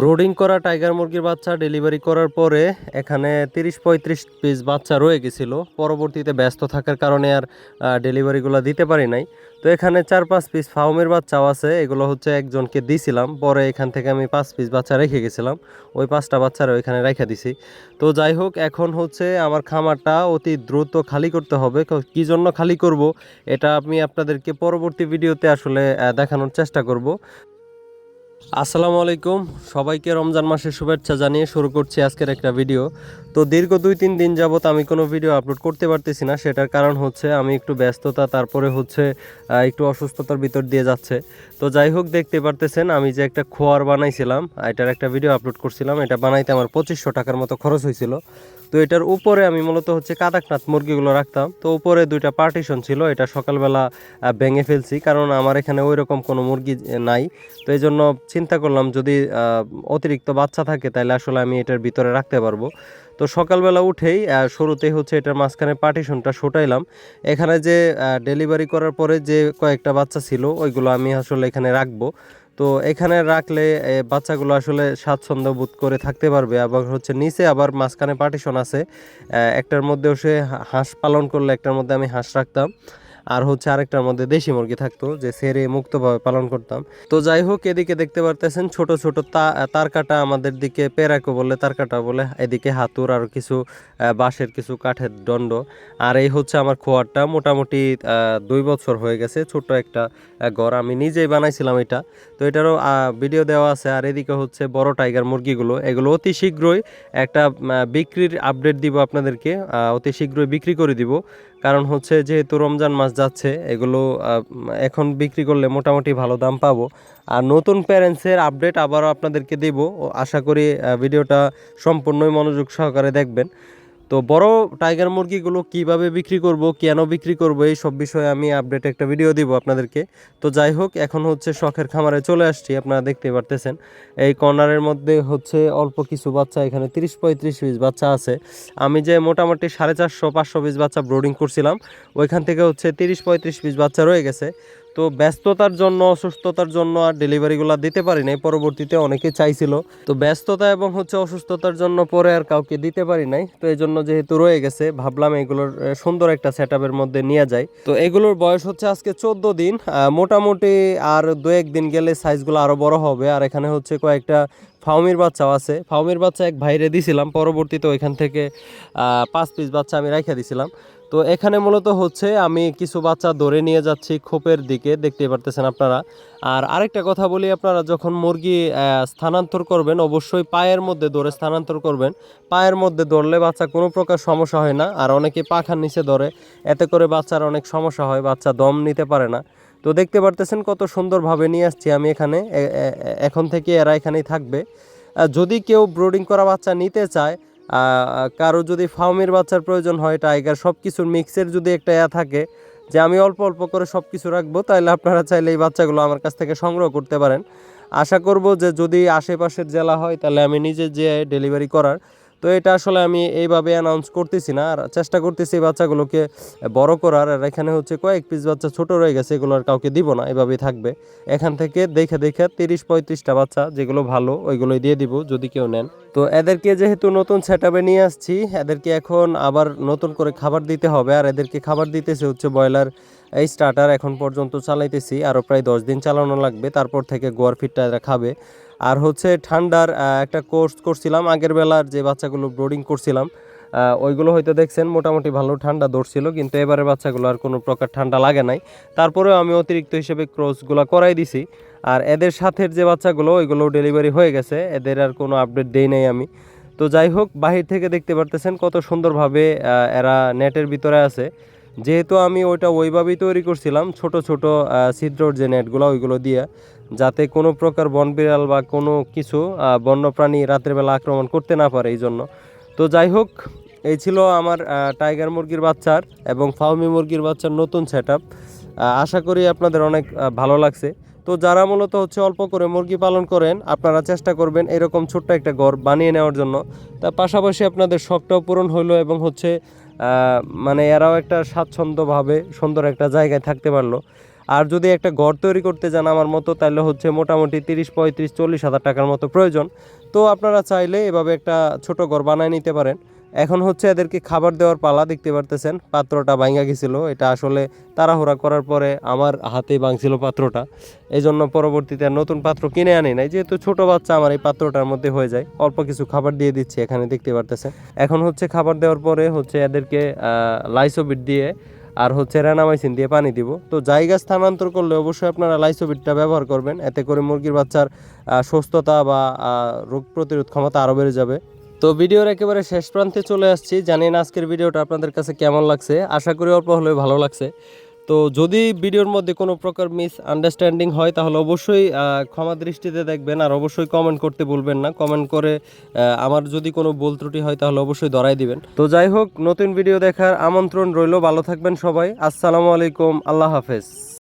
Brooding করা tiger মুরগির বাচ্চা ডেলিভারি করার পরে এখানে তিরিশ পঁয়ত্রিশ পিস বাচ্চা রয়ে গেছিল। পরবর্তীতে ব্যস্ত থাকার কারণে আর ডেলিভারিগুলো দিতে পারি নাই। তো এখানে চার পাঁচ পিস ফাউমের বাচ্চাও আছে, এগুলো হচ্ছে একজনকে দিছিলাম, পরে এখান থেকে আমি পাঁচ পিস বাচ্চা রেখে গেছিলাম, ওই পাঁচটা বাচ্চারা ওইখানে রেখে দিছি। তো যাই হোক, এখন হচ্ছে আমার খামারটা অতি দ্রুত খালি করতে হবে। ক- জন্য খালি করব, এটা আমি আপনাদেরকে পরবর্তী ভিডিওতে আসলে দেখানোর চেষ্টা করব। আসসালামু আলাইকুম। সবাইকে রমজান মাসের শুভেচ্ছা জানিয়ে শুরু করছি আজকের একটা ভিডিও। তো দীর্ঘ দুই, তিন দিন যাবত আমি কোনো ভিডিও আপলোড করতে পারতেছি না। সেটার কারণ হচ্ছে আমি একটু ব্যস্ততা, তারপরে হচ্ছে একটু অসুস্থতার ভিতর দিয়ে যাচ্ছে। তো যাই হোক, দেখতে পারতেছেন, আমি যে একটা খোয়ার বানাইছিলাম, এটার একটা ভিডিও আপলোড করছিলাম। এটা বানাইতে আমার পঁচিশশো টাকার মতো খরচ হয়েছিল। তো এটার উপরে আমি মূলত হচ্ছে কাদাকনাথ মুরগিগুলো রাখতাম। তো উপরে দুইটা পার্টিশন ছিল, এটা সকালবেলা ভেঙে ফেলছি, কারণ আমার এখানে ওই রকম কোনো মুরগি নাই। তো এই জন্য চিন্তা করলাম যদি অতিরিক্ত বাচ্চা থাকে তাহলে আসলে আমি এটার ভিতরে রাখতে পারব। তো সকালবেলা উঠেই শুরুতেই হচ্ছে এটার মাঝখানে পার্টিশনটা সটাইলাম এখানে যে ডেলিভারি করার পরে যে কয়েকটা বাচ্চা ছিল, ওইগুলো আমি আসলে এখানে রাখব। তো এখানে রাখলে বাচ্চাগুলো আসলে স্বাচ্ছন্দ্য বোধ করে থাকতে পারবে এবং হচ্ছে নিচে আবার মাঝখানে পার্টিশন আছে। একটার মধ্যেও সে হাঁস পালন করলে একটার মধ্যে আমি হাঁস রাখতাম। আর হচ্ছে আরেকটার মধ্যে দেশি মুরগি থাকতো, যে সেরে মুক্তভাবে পালন করতাম। তো যাই হোক, এদিকে দেখতে পারতেছেন, ছোট ছোট তার কাটা আমাদের দিকে পেরাকো বলে, তার কাটা বলে, এদিকে হাতুর আর কিছু বাঁশের কিছু কাঠের দণ্ড। আর এই হচ্ছে আমার খোয়ারটা, মোটামুটি দুই বছর হয়ে গেছে, ছোট একটা ঘর। আমি নিজেই বানাইছিলাম এটা। তো এটারও ভিডিও দেওয়া আছে, আর এদিকে হচ্ছে বড় টাইগার মুরগিগুলো, এগুলো অতি শীঘ্রই একটা বিক্রির আপডেট দিব আপনাদেরকে অতি শীঘ্রই বিক্রি করে দিব। কারণ হচ্ছে যেহেতু রমজান মাস যাচ্ছে, এগুলো এখন বিক্রি করলে মোটামুটি ভালো দাম পাবো। আর নতুন প্যারেন্টসের আপডেট আবারও আপনাদেরকে দেব। আশা করি ভিডিওটা সম্পূর্ণই মনোযোগ সহকারে দেখবেন। তো বড় টাইগার মুরগিগুলো কীভাবে বিক্রি করব, কেন বিক্রি করব এই সব বিষয়ে আমি আপডেট একটা ভিডিও দিব আপনাদেরকে। তো যাই হোক, এখন হচ্ছে শখের খামারে চলে আসছি, আপনারা দেখতে পারতেছেন। এই কর্নারের মধ্যে হচ্ছে অল্প কিছু বাচ্চা, এখানে তিরিশ পঁয়ত্রিশ পিস বাচ্চা আছে। আমি যে মোটামুটি সাড়ে চারশো, পাঁচশো পিস বাচ্চা ব্রোডিং করছিলাম, ওইখান থেকে হচ্ছে তিরিশ পঁয়ত্রিশ পিস বাচ্চা রয়ে গেছে। তো ব্যস্ততার জন্য, অসুস্থতার জন্য আর ডেলিভারিগুলো দিতে পারি নাই। পরবর্তীতে অনেকে চাইছিল। তো ব্যস্ততা এবং হচ্ছে অসুস্থতার জন্য পরে আর কাউকে দিতে পারি নাই। তো এই জন্য যেহেতু রয়ে গেছে, ভাবলাম এগুলোর সুন্দর একটা সেট মধ্যে নিয়ে যাই। তো এগুলোর বয়স হচ্ছে আজকে চোদ্দ দিন। মোটামুটি আর দু একদিন গেলে সাইজগুলো আরও বড় হবে। আর এখানে হচ্ছে কয়েকটা ফাউমির বাচ্চাও আছে। ফাউমির বাচ্চা এক ভাইরে দিছিলাম। পরবর্তীতে ওইখান থেকে পাঁচ পিস বাচ্চা আমি রেখে দিছিলাম। তো এখানে মূলত হচ্ছে আমি কিছু বাচ্চা ধরে নিয়ে যাচ্ছি খোপের দিকে দেখতে পারতেছেন আপনারা। আর আরেকটা কথা বলি আপনারা, যখন মুরগি স্থানান্তর করবেন, অবশ্যই পায়ের মধ্যে ধরে স্থানান্তর করবেন। পায়ের মধ্যে ধরলে বাচ্চা কোনো প্রকার সমস্যা হয় না, আর অনেকে পাখার নিচে ধরে, এতে করে বাচ্চার অনেক সমস্যা হয়, বাচ্চা দম নিতে পারে না। তো দেখতে পারতেছেন কত সুন্দরভাবে নিয়ে আসছি আমি এখানে এখন থেকে এরা এখানেই থাকবে। যদি কেউ ব্রোডিং করা বাচ্চা নিতে চায় কারও যদি ফার্মের বাচ্চার প্রয়োজন হয়, টাইগার সব কিছুর মিক্সের যদি একটা ইয়া থাকে যে আমি অল্প অল্প করে সব কিছু রাখব তাহলে আপনারা চাইলে এই বাচ্চাগুলো আমার কাছ থেকে সংগ্রহ করতে পারেন। আশা করব যে যদি আশেপাশের জেলা হয়, তাহলে আমি নিজে যে ডেলিভারি করার তো এটা আসলে আমি এইভাবে অ্যানাউন্স করতেছি না। আর চেষ্টা করতেছি এই বাচ্চাগুলোকে বড় করার। আর এখানে হচ্ছে কয়েক পিস বাচ্চা ছোট রয়ে গেছে, এগুলো আর কাউকে দিব না, এভাবেই থাকবে। এখান থেকে দেখে দেখে তিরিশ পঁয়ত্রিশটা বাচ্চা, যেগুলো ভালো, ওইগুলোই দিয়ে দিব, যদি কেউ নেন। তো এদেরকে যেহেতু নতুন সেট নিয়ে আসছি, এদেরকে এখন আবার নতুন করে খাবার দিতে হবে। আর এদেরকে খাবার দিতেছে হচ্ছে ব্রয়লার এই স্টার্টার এখন পর্যন্ত চালাইতেছি। আরও প্রায় দশ দিন চালানো লাগবে। তারপর থেকে গোয়ার ফিটটা এরা খাবে। আর হচ্ছে ঠান্ডার একটা কোর্স করছিলাম। আগের বেলার যে বাচ্চাগুলো ব্রোডিং করছিলাম ওইগুলো হয়তো দেখছেন, মোটামুটি ভালো ঠান্ডা ধরছিল, কিন্তু এবারে বাচ্চাগুলো আর কোনো প্রকার ঠান্ডা লাগে নাই। তারপরেও আমি অতিরিক্ত হিসেবে ক্রসগুলো করাই দিছি। আর এদের সাথের যে বাচ্চাগুলো, ওইগুলো ডেলিভারি হয়ে গেছে। এদের আর কোনো আপডেট দেই নাই আমি। তো যাই হোক, বাহির থেকে দেখতে পারতেছেন কত সুন্দরভাবে এরা নেটের ভিতরে আছে। যেহেতু আমি ওইটা ওইভাবেই তৈরি করছিলাম, ছোট ছোট ছিদ্রর যে নেটগুলো ওইগুলো দিয়ে, যাতে কোনো প্রকার বন বিড়াল বা কোনো কিছু বন্যপ্রাণী রাত্রেবেলা আক্রমণ করতে না পারে এই জন্য তো যাই হোক, এই ছিল আমার টাইগার মুরগির বাচ্চার এবং ফাউমি মুরগির বাচ্চার নতুন সেট আশা করি আপনাদের অনেক ভালো লাগছে। তো যারা মূলত হচ্ছে অল্প করে মুরগি পালন করেন, আপনারা চেষ্টা করবেন এরকম ছোট্ট একটা ঘর বানিয়ে নেওয়ার জন্য। তার পাশাপাশি আপনাদের শখটাও পূরণ হলো এবং হচ্ছে মানে এরাও একটা স্বাচ্ছন্দ্যভাবে সুন্দর একটা জায়গায় থাকতে পারল। আর যদি একটা ঘর তৈরি করতে যান আমার মতো, তাহলে হচ্ছে মোটামুটি তিরিশ, পঁয়ত্রিশ, চল্লিশ হাজার টাকার মতো প্রয়োজন। তো আপনারা চাইলে এভাবে একটা ছোট ঘর বানায় নিতে পারেন। এখন হচ্ছে এদেরকে খাবার দেওয়ার পালা দেখতে পারতেছেন। পাত্রটা ভাঙা গেছিল। এটা আসলে তাড়াহুড়া করার পরে আমার হাতেই ভাঙছিল পাত্রটা। এই জন্য পরবর্তীতে নতুন পাত্র কিনে আনি নাই। যেহেতু ছোট বাচ্চা, আমার এই পাত্রটার মধ্যে হয়ে যায়। অল্প কিছু খাবার দিয়ে দিচ্ছি এখানে দেখতে পারতেছেন। এখন হচ্ছে খাবার দেওয়ার পরে হচ্ছে এদেরকে লাইসোবিট দিয়ে আর হচ্ছে রেনামাইসিন দিয়ে পানি দিব। তো জায়গা স্থানান্তর করলে অবশ্যই আপনারা লাইসোবিটটা ব্যবহার করবেন। এতে করে মুরগির বাচ্চার সুস্থতা বা রোগ প্রতিরোধ ক্ষমতা আরও বেড়ে যাবে। তো ভিডিওর একেবারে শেষ প্রান্তে চলে আসছি। জানি না আজকের ভিডিওটা আপনাদের কাছে কেমন লাগছে? আশা করি অল্প হলেও ভালো লাগছে। তো যদি ভিডিওর মধ্যে কোনো প্রকার মিস আন্ডারস্ট্যান্ডিং হয়, তাহলে অবশ্যই ক্ষমা দৃষ্টিতে দেখবেন আর অবশ্যই কমেন্ট করতে ভুলবেন না। কমেন্ট করে আমার যদি কোনো ভুল ত্রুটি হয়, তাহলে অবশ্যই ধরাই দিবেন। তো যাই হোক, নতুন ভিডিও দেখার আমন্ত্রণ রইল। ভালো থাকবেন সবাই। আসসালামু আলাইকুম। আল্লাহ হাফেজ।